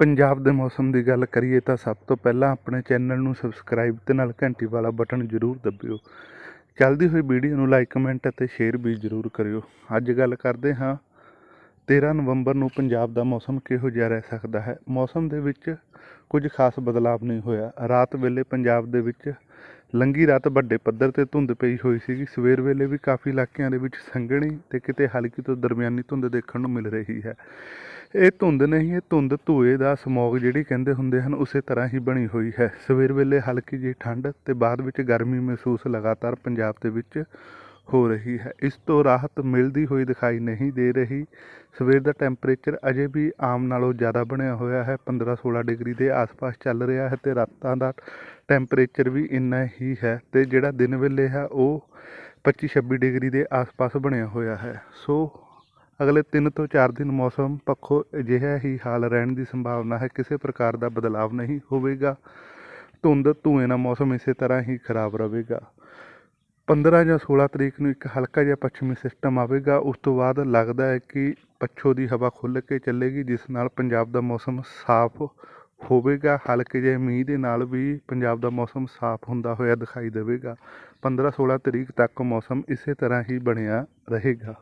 ਪੰਜਾਬ ਦੇ ਮੌਸਮ ਦੀ ਗੱਲ ਕਰੀਏ ਤਾਂ ਸਭ ਤੋਂ ਪਹਿਲਾਂ ਆਪਣੇ ਚੈਨਲ ਨੂੰ ਸਬਸਕ੍ਰਾਈਬ ਤੇ ਨਾਲ ਘੰਟੀ ਵਾਲਾ ਬਟਨ ਜ਼ਰੂਰ ਦਬਿਓ। ਚੱਲਦੀ ਹੋਈ ਵੀਡੀਓ ਨੂੰ ਲਾਈਕ ਕਮੈਂਟ ਅਤੇ ਸ਼ੇਅਰ ਵੀ ਜ਼ਰੂਰ ਕਰਿਓ। ਅੱਜ ਗੱਲ ਕਰਦੇ ਹਾਂ 13 ਨਵੰਬਰ ਨੂੰ ਪੰਜਾਬ ਦਾ ਮੌਸਮ ਕਿਹੋ ਜਿਹਾ ਰਹਿ ਸਕਦਾ ਹੈ? ਮੌਸਮ ਦੇ ਵਿੱਚ ਕੁਝ ਖਾਸ ਬਦਲਾਅ ਨਹੀਂ ਹੋਇਆ। ਰਾਤ ਵੇਲੇ ਪੰਜਾਬ ਦੇ ਵਿੱਚ ਲੰਗੀ ਰਾਤ ਵੱਡੇ ਪੱਧਰ ਤੇ ਧੁੰਦ ਪਈ ਹੋਈ ਸੀਗੀ। ਸਵੇਰ ਵੇਲੇ ਵੀ ਕਾਫੀ ਇਲਾਕਿਆਂ ਦੇ ਵਿੱਚ ਸੰਘਣੀ ਤੇ ਕਿਤੇ ਹਲਕੀ ਤੋਂ ਦਰਮਿਆਨੀ ਧੁੰਦ ਦੇਖਣ ਨੂੰ ਮਿਲ ਰਹੀ ਹੈ। ਇਹ ਧੁੰਦ ਨਹੀਂ, ਇਹ ਧੁੰਦ ਧੂਏ ਦਾ ਸਮੋਗ ਜਿਹੜੀ ਕਹਿੰਦੇ ਹੁੰਦੇ ਹਨ, ਉਸੇ ਤਰ੍ਹਾਂ ਹੀ ਬਣੀ ਹੋਈ ਹੈ। ਸਵੇਰ ਵੇਲੇ ਹਲਕੀ ਜਿਹੀ ਠੰਡ ਤੇ ਬਾਅਦ ਵਿੱਚ ਗਰਮੀ ਮਹਿਸੂਸ ਲਗਾਤਾਰ ਪੰਜਾਬ ਦੇ ਵਿੱਚ ਹੋ ਰਹੀ ਹੈ। ਇਸ ਤੋਂ ਰਾਹਤ ਮਿਲਦੀ ਹੋਈ ਦਿਖਾਈ ਨਹੀਂ ਦੇ ਰਹੀ। ਸਵੇਰ ਦਾ ਟੈਂਪਰੇਚਰ ਅਜੇ ਵੀ ਆਮ ਨਾਲੋਂ ਜ਼ਿਆਦਾ ਬਣਿਆ ਹੋਇਆ ਹੈ। 15-16 ਡਿਗਰੀ ਦੇ ਆਸ-ਪਾਸ ਚੱਲ ਰਿਹਾ ਹੈ ਤੇ ਰਾਤਾਂ ਦਾ ਟੈਂਪਰੇਚਰ ਵੀ ਇੰਨਾ ਹੀ ਹੈ ਤੇ ਜਿਹੜਾ ਦਿਨ ਵੇਲੇ ਹੈ ਉਹ 25-26 ਡਿਗਰੀ ਦੇ ਆਸ-ਪਾਸ ਬਣਿਆ ਹੋਇਆ ਹੈ। ਸੋ ਅਗਲੇ 3 ਤੋਂ 4 ਦਿਨ ਮੌਸਮ ਪੱਖੋਂ ਅਜਿਹਾ ਹੀ ਹਾਲ ਰਹਿਣ ਦੀ ਸੰਭਾਵਨਾ ਹੈ। ਕਿਸੇ ਪ੍ਰਕਾਰ ਦਾ ਬਦਲਾਵ ਨਹੀਂ ਹੋਵੇਗਾ। ਧੁੰਦ ਧੂਏ ਨਾਲ ਮੌਸਮ ਇਸੇ ਤਰ੍ਹਾਂ ਹੀ ਖਰਾਬ ਰਹੇਗਾ। 15 ਜਾਂ 16 ਤਰੀਕ ਨੂੰ ਇੱਕ ਹਲਕਾ ਜਿਹਾ ਪੱਛਮੀ ਸਿਸਟਮ ਆਵੇਗਾ, ਉਸ ਤੋਂ ਬਾਅਦ ਲੱਗਦਾ ਹੈ ਕਿ ਪੱਛੋ ਦੀ ਹਵਾ ਖੁੱਲ੍ਹ ਕੇ ਚੱਲੇਗੀ, ਜਿਸ ਨਾਲ ਪੰਜਾਬ ਦਾ ਮੌਸਮ ਸਾਫ਼ ਹੋਵੇਗਾ। ਹਲਕੇ ਜਿਹੇ ਮੀਂਹ ਦੇ ਨਾਲ ਵੀ ਪੰਜਾਬ ਦਾ ਮੌਸਮ ਸਾਫ਼ ਹੁੰਦਾ ਹੋਇਆ ਦਿਖਾਈ ਦੇਵੇਗਾ। 15 16 ਤਰੀਕ ਤੱਕ ਮੌਸਮ ਇਸੇ ਤਰ੍ਹਾਂ ਹੀ ਬਣਿਆ ਰਹੇਗਾ।